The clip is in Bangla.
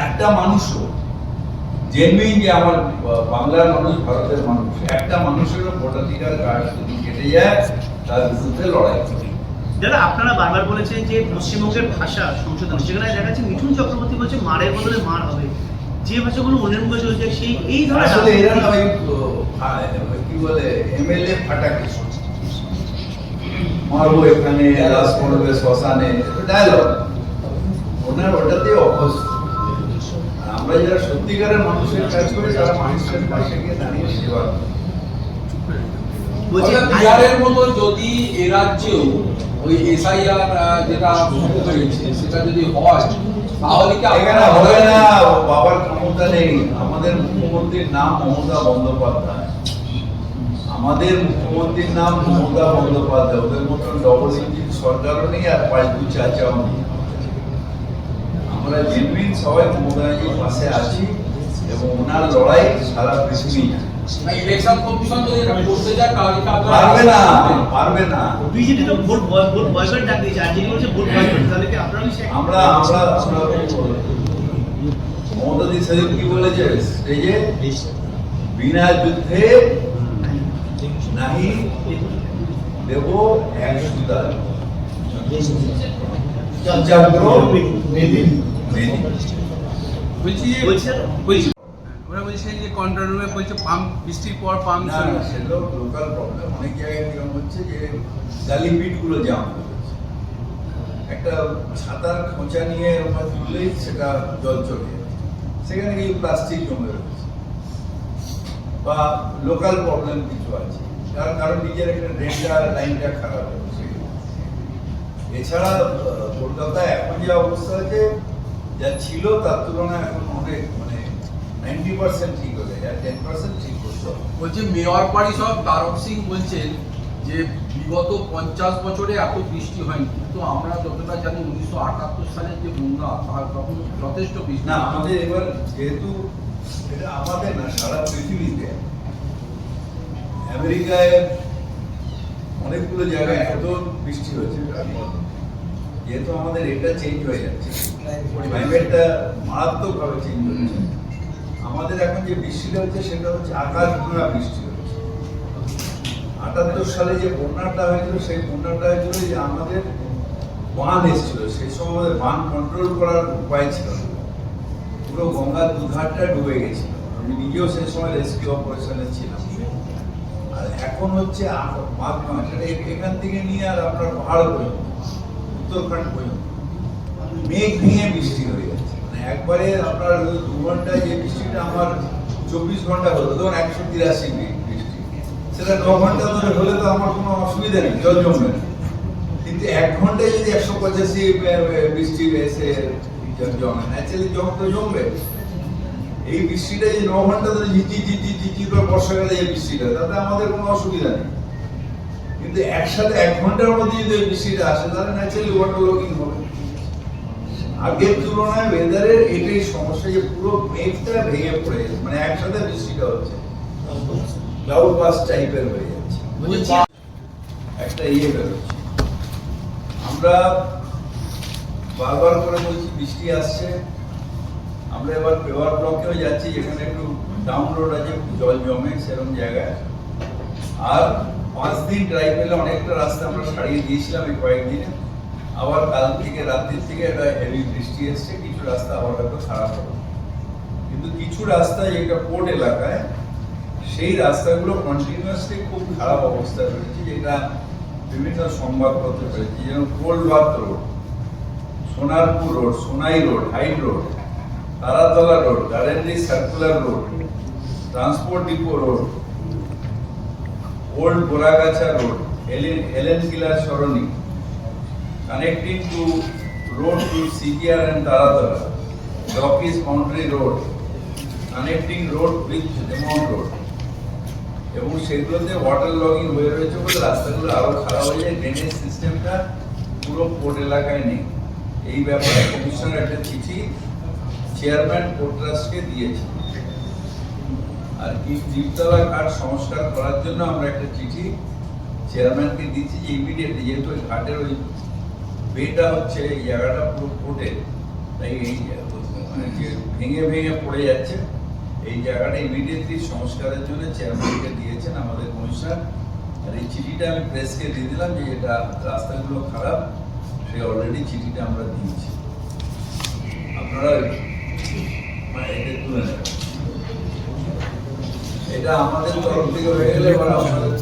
একটা মানুষও জেনুইন যে আমার বাংলার মানুষ ভারতের মানুষ একটা মানুষেরও ভোটাধিকার কার্ড যদি কেটে যায় তার বিরুদ্ধে লড়াই করি দাদা আপনারা বারবার বলেছেন যে পশ্চিমবঙ্গের ভাষা সংশোধন সেখানে দেখা যাচ্ছে মিঠুন চক্রবর্তী বলছে মারের বদলে মার হবে। যে ভাষাগুলো অন্যের মুখে চলছে সেই এই ধরনের আসলে এরা ওই কি বলে এমএলএ ফাটাকে মারবো এখানে লাশ পড়বে শ্মশানে ডায়লগ ওনার ওটাতে অভ্যস্ত। আমরা যারা সত্যিকারের মানুষের কাজ করে তারা মানুষের পাশে গিয়ে দাঁড়িয়ে সেবা। বিহারের মতো যদি এ রাজ্যেও ওই এসআইআর যেটা শুরু হয়েছে সেটা যদি হয় তাহলে কি এখানে হবে না বাবার ক্ষমতা নেই। আমাদের মুখ্যমন্ত্রীর নাম মমতা বন্দ্যোপাধ্যায়। আমাদের মুখ্যমন্ত্রীর নাম মমতা বন্দ্যোপাধ্যায়। ওদের মতন ডবল ইঞ্জিন সরকারও নেই আর পাঁচ পাঁচবু চাচাও নেই। আমরা জেনুইন সবাই মমতাজির পাশে আছি এবং ওনার লড়াই সারা পৃথিবী। জানে। ইলেকশন কমিশন যদি এটা করতে যায় তাহলে কি আপনারা পারবে না পারবে না। বিজেপি তো ভোট ভোট বয়কট ডাক দিয়েছে আর যিনি বলছে ভোট বয়কট তাহলে কি আপনারা আমরা আমরা আমরা মমতাজি সেদিন কি বলেছে? স্টেজে বিনা যুদ্ধে নাহি দেব এক চঞ্চাগ্র মেদি ওরা বলছে যে কন্ট্রোল রুমে বলছে পাম্প বৃষ্টির পর পাম্প না সেগুলো লোকাল প্রবলেম অনেক জায়গায় কীরকম হচ্ছে যে গালি গুলো জাম একটা ছাতার খোঁচা নিয়ে ওখানে তুললেই সেটা জল চলে সেখানে কিছু প্লাস্টিক জমে রয়েছে বা লোকাল প্রবলেম কিছু আছে তার কারণ নিজের একটা ড্রেনটা লাইনটা খারাপ হচ্ছে এছাড়া কলকাতায় এখন যে অবস্থা আছে যা ছিল তার তুলনায় এখন অনেক মানে নাইনটি পার্সেন্ট ঠিক হয়ে গেছে আর টেন পার্সেন্ট ঠিক করতে বলছে মেয়র পরিষদ তারক সিং বলছেন যে বিগত পঞ্চাশ বছরে এত বৃষ্টি হয়নি কিন্তু আমরা যতটা জানি উনিশশো আটাত্তর সালের যে বন্যা তার তখন যথেষ্ট বৃষ্টি না আমাদের এবার যেহেতু এটা আমাদের না সারা পৃথিবীতে। আমেরিকায় অনেকগুলো জায়গায় এত বৃষ্টি হয়েছে যেহেতু আমাদের এটা চেঞ্জ হয়ে যাচ্ছে। ক্লাইমেটটা মারাত্মকভাবে চেঞ্জ হচ্ছে। আমাদের এখন যে বৃষ্টিটা হচ্ছে সেটা হচ্ছে আকাশ ভাঙা বৃষ্টি হচ্ছে। আটাত্তর সালে যে বন্যাটা হয়েছিল সেই বন্যাটা হয়েছিল যে আমাদের বাঁধ এসেছিল। সেই সময় আমাদের বাঁধ কন্ট্রোল করার উপায় ছিল না। পুরো গঙ্গার দুধারটা ডুবে গেছিল। আমি নিজেও সেই সময় রেস্কিউ অপারেশনে ছিলাম। আর এখন হচ্ছে ভাঙা এখান থেকে নিয়ে আর আপনার পাহাড় পর্যন্ত উত্তরখণ্ড পর্যন্ত। মেঘ ভেঙে বৃষ্টি হয়ে যাচ্ছে। মানে একবারে আপনার দু ঘন্টায় যে বৃষ্টিটা আমার চব্বিশ ঘণ্টা হলো তখন একশো তিরাশি বৃষ্টি। সেটা ন ঘণ্টা ধরে হলে তো আমার কোনো অসুবিধা নেই, জল জমবে না। কিন্তু এক ঘন্টায় যদি একশো পঁচাশি বৃষ্টি এসে জমে ন্যাচারালি জম তো জমবে। এই বৃষ্টিটা যে ন ঘণ্টা ধরে ঝিঝি ঝিঝি ঝিঝি করে বর্ষাকালে এই বৃষ্টিটা, তাতে আমাদের কোনো অসুবিধা নেই। কিন্তু একসাথে এক ঘণ্টার মধ্যে যদি বৃষ্টিটা আসে, তাহলে ন্যাচারালি ওয়াটার লগিং হবে। আগের তুলনায় ওয়েদারের এটাই সমস্যা যে পুরো মেঘটা ভেঙে পড়ে যাচ্ছে মানে একসাথে বৃষ্টিটা হচ্ছে। ক্লাউড বাস টাইপের হয়ে যাচ্ছে। একটা ইয়ে বেরোচ্ছে। আমরা বারবার করে বলছি বৃষ্টি আসছে। আমরা এবার পেওয়ার ব্লকেও যাচ্ছি যেখানে একটু ডাউন রোড আছে জল জমে সেরকম জায়গায় আর পাঁচ দিন ড্রাইভ পেলে অনেকটা রাস্তা আমরা সারিয়ে দিয়েছিলাম এই কয়েকদিনে। আবার কাল থেকে, রাত্রির থেকে একটা হেভি বৃষ্টি এসছে, কিছু রাস্তা আবার হয়তো খারাপ হবে। কিন্তু কিছু রাস্তা যেটা পোর্ট এলাকায়, সেই রাস্তাগুলো কন্টিনিউয়াসলি খুব খারাপ অবস্থায় রয়েছে যেটা বিভিন্ন সংবাদপত্রে পেয়েছি যেমন কোলবাত road, Sonarpur road, Sonai road, Hyde road, Taratala road গার্ডেনলি circular road transport depot road old Goragachha road, Helen Helen Keller Sarani. Connecting to road to CTR and Taratala, Dockies Boundary Road, connecting road with Demont Road. এবং সেগুলোতে ওয়াটার লগিং হয়ে রয়েছে বলে রাস্তাগুলো আরও খারাপ হয়ে যায় ড্রেনেজ সিস্টেমটা পুরো পোর্ট এলাকায় নেই এই ব্যাপারে কমিশনার একটা চিঠি চেয়ারম্যান পোর্ট ট্রাস্টকে দিয়েছে আর কি দ্বীপতলা ঘাট সংস্কার করার জন্য আমরা একটা চিঠি চেয়ারম্যানকে দিচ্ছি যে ইমিডিয়েটলি যেহেতু ওই ঘাটের ওই বেটা হচ্ছে এই জায়গাটা পুরো পোর্টে তাই এই মানে ভেঙে ভেঙে পড়ে যাচ্ছে, এই জায়গাটা ইমিডিয়েটলি সংস্কারের জন্য চেয়ারম্যানকে দিয়েছেন আমাদের কমিশনার আর এই চিঠিটা আমি প্রেসকে দিয়ে দিলাম যে এটা রাস্তাগুলো খারাপ, সে অলরেডি চিঠিটা আমরা দিয়েছি। আপনারা মানে এটা তুলে নেবেন। এটা আমাদের তরফ থেকে হয়ে গেলে এবার আপনাদের